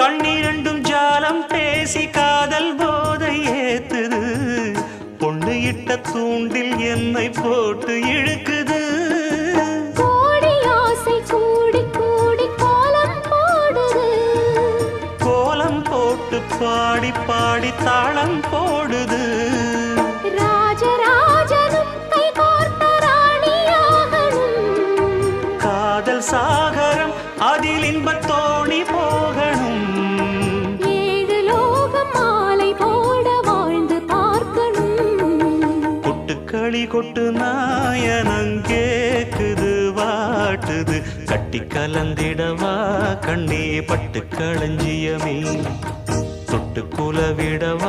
கண்ணிரண்டும் ஜாலம் பேசி காதல் போதை ஏத்துது. பொண்ணு இட்ட தூண்டில் என்னை போட்டு இழுக்குது. கோலம் போட்டு பாடி பாடி தாளம் போடுது. காதல் சாகரம் அதில் இன்பத்தோ கொட்டுக்களி கொட்டு நாயனங்கேக்குது வாட்டுது. கட்டி கலந்திடவா கண்ணே பட்டு களஞ்சியமே. தொட்டு குலவிடவா